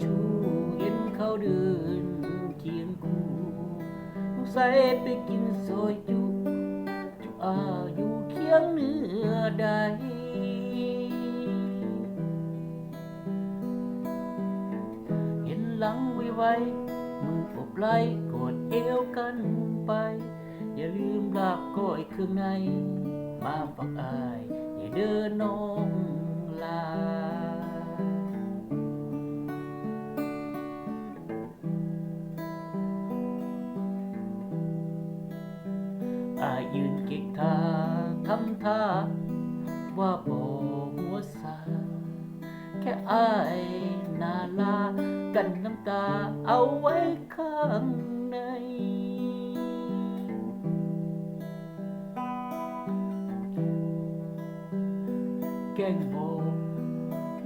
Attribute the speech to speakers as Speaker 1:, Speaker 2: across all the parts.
Speaker 1: ชูเห็นเขาเดินเคียงคู่ใส่ไปกินซอยจุจุอาอยู่เคียงเนื้อใดเห็นหลังไวไวมือปบไล่กอดเอวกันไป อย่าลืมลากก้อยข้างใน มาฝักอาย อย่าเดินน้องลา ยยืนเก็กท่าทำท่าว่าบ่หัวสา แค่อายนาลา กันน้ำตาเอาไว้ข้างใน แกงโบ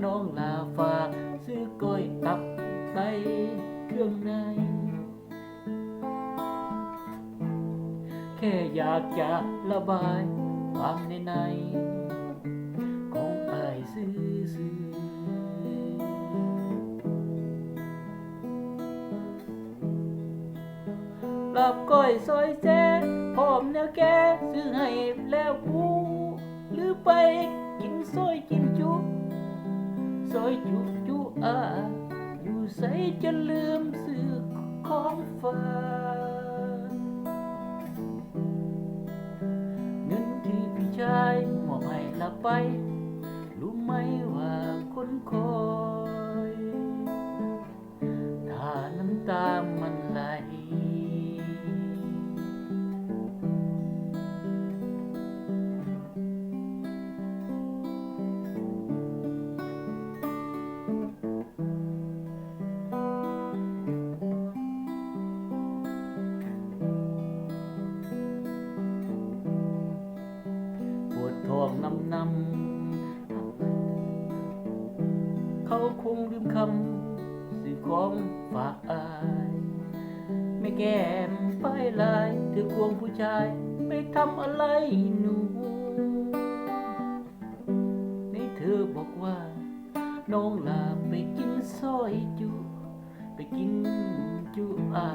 Speaker 1: น้องลาฝากซื้อก้อยตับไตเครื่องใน ค่อยากจะระบายความในในของอายซื่อซื่อลาบก้อยซอยแซ่พร้อมแนวแกซื้อให้แล้วกูหรือไปกินซอยกินจุซอยจุจุอาอยู่ใส่จะลืมซื้อของฝาก อบไป รู้ไหมว่าคนคอย นำนำเขาคงลืมคำสื่อของฝากอาย ไม่แก้มป้ายลายเธอควงผู้ชาย ไม่ทำอะไรหนูในเธอบอกว่า น้องลาไปกินซอยจุ ไปกินจุอา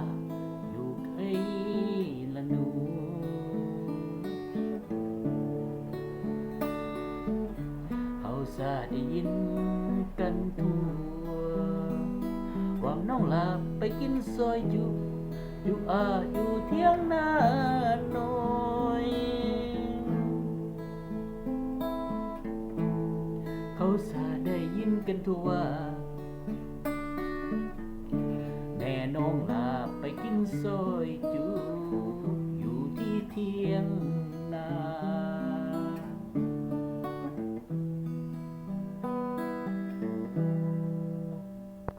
Speaker 1: เขาสาได้ยินกันทั่วว่าน้องลาไปกินซอยจุอยู่อาอยู่เที่ยงนาน้อยเขาสาได้ยินกันทั่วแม่น้องลาไปกินซอยจุ